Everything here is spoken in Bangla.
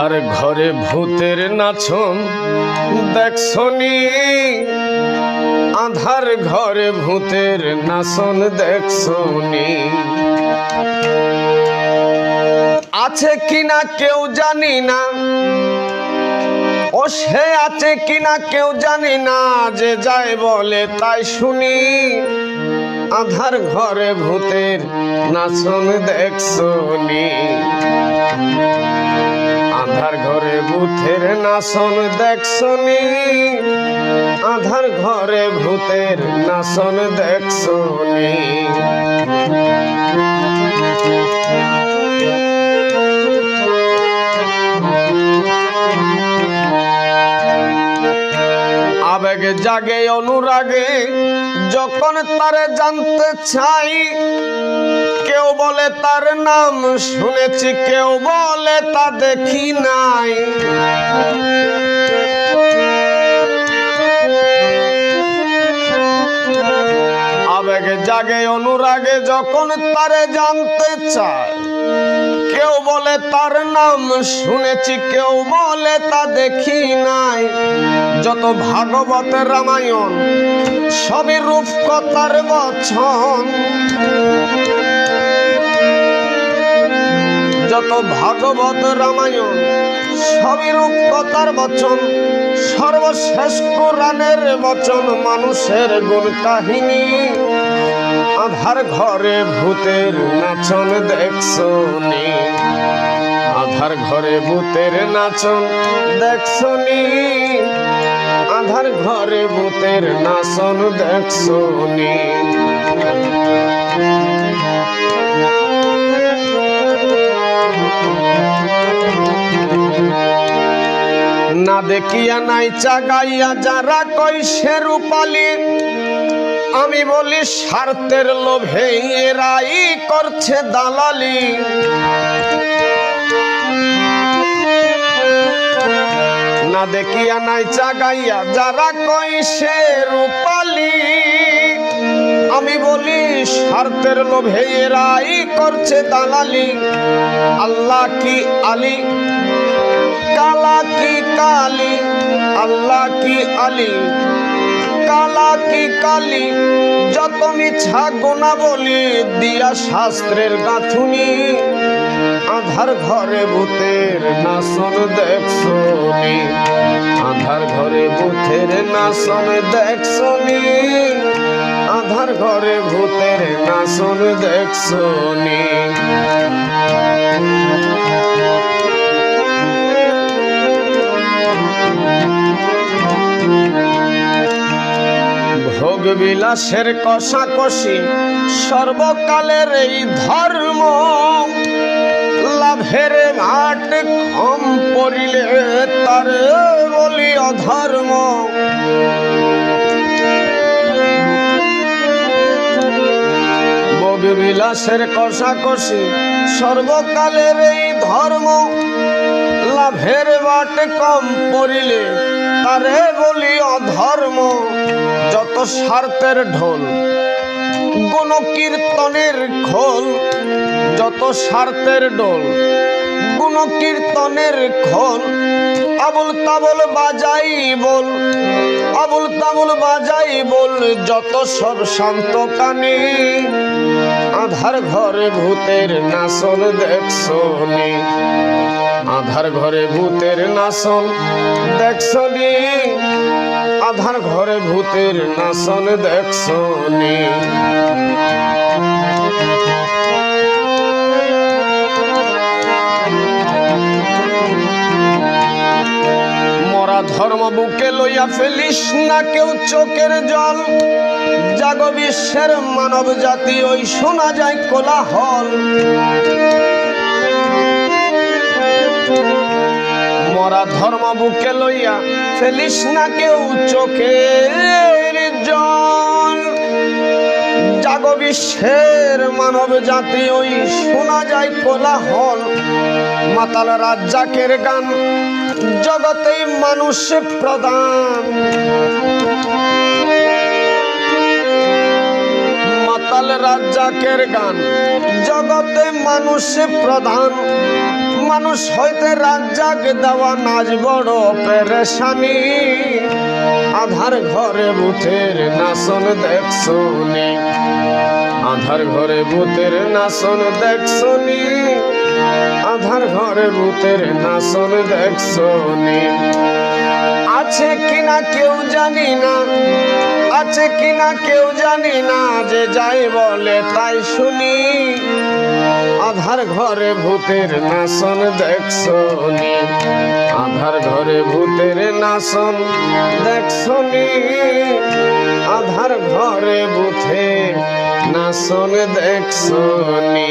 আধার ঘরে ভূতের নাচন। দেখছনি আধার ঘরে ভূতের নাচন দেখছনি আছে কিনা কেউ জানি না, ও সে আছে কিনা কেউ জানি না, যে যায় বলে তাই শুনি। আধার ঘরে ভূতের নাচন দেখছনি আধার ঘরে ভূতের নাচন দেখছনি আধার ঘরে ভূতের নাচন দেখছনি আবেগ জাগে অনুরাগে, যখন তারে জানতে চাই, কেউ তার নাম শুনেছি, কেউ বলে তা দেখি নাই। আবেগে জাগে, অনুরাগে যখন তারে জানতে চায়, কেউ বলে তার নাম শুনেছি, কেউ বলে তা দেখি নাই। যত ভাগবত রামায়ণ, সবই রূপকথার বচন। যত ভাগবত রামায়ণ, সবই রূপকথার বচন সর্বশেষ কোরআনের বচন, মানুষের গুণ কাহিনী। আধার ঘরে ভূতের নাচন দেখছনি আধার ঘরে ভূতের নাচন দেখছনি আধার ঘরে ভূতের নাচন দেখছনি না দেখিয়া নাই চাগাইয়া যারা কই সে রূপালী। আমি বলি, স্বার্থের লোভে এরাই করছে দালালি। না দেখিয়া নাই চাগাইয়া যারা কই সে রূপালী। আমি বলি, স্বার্থের লোভে এরাই করছে দালালি। আল্লাহ কি আলী? কালা কি কালি? আল্লাহ কি আলী? কালা কি কালি? যত মিছা গোনা বলি, দিয়া শাস্ত্রের গাঁথুনি। আধার ঘরে ভূতের নাচন দেখছনি আধার ঘরে ভূতের নাচন দেখছনি আধার ঘরে ভূতের নাচন দেখছনি ভোগ বিলাসের কষাকষি সর্বকালের এই ধর্ম। লাভের ঘাট কম পড়িলে তার বলি অধর্ম। বিলাসের কষাকষি, সর্বকালের এই ধর্ম, লাভের বাটে কম পড়িলে তারে বলি অধর্ম। যত স্বার্থের ঢোল, গুণ কীর্তনের খোল, যত স্বার্থের ডোল কীর্তনের খোল। আবুল তাবল বাজাই বল, আবুল তাবল বাজাই বল, যত সব শান্ত কানে। আধার ঘরে ভূতের নাচন দেখছনি। আধার ঘরে ভূতের নাচন দেখছনি। আধার ঘরে ভূতের নাচন দেখছনি। ধর্ম বুকে লইয়া ফেলিস না কেউ চোখের জল। জাগ বিশ্বের মানব জাতি, ওই শোনা যায় কোলাহল। মরা ধর্ম বুকে লইয়া ফেলিস না কেউ চোখের জল। জাগ বিশ্বের মানব জাতি, ওই শোনা যায় কোলাহল। মাতাল রাজ্জাকের গান জগতে মানুষ প্রদান মাতাল রাজ্জাকের গান, জগতে মানুষ প্রধান। মানুষ হইতে রাজ্জাক দেওয়া নাচ বড় পেরেশানি। আধার ঘরে ভূতের নাচন দেখছনি আধার ঘরে ভূতের নাচন দেখছনি। আধার ঘরে ভূতের নাচন দেখছনি। আছে কিনা কেউ জানি না, আছে কিনা কেউ জানি না যে যাই বলে তাই শুনি। আধার ঘরে ভূতের নাচন দেখছনি আধার ঘরে ভূতের নাচন দেখছনি আধার ঘরে ভূতে নাচন দেখছনি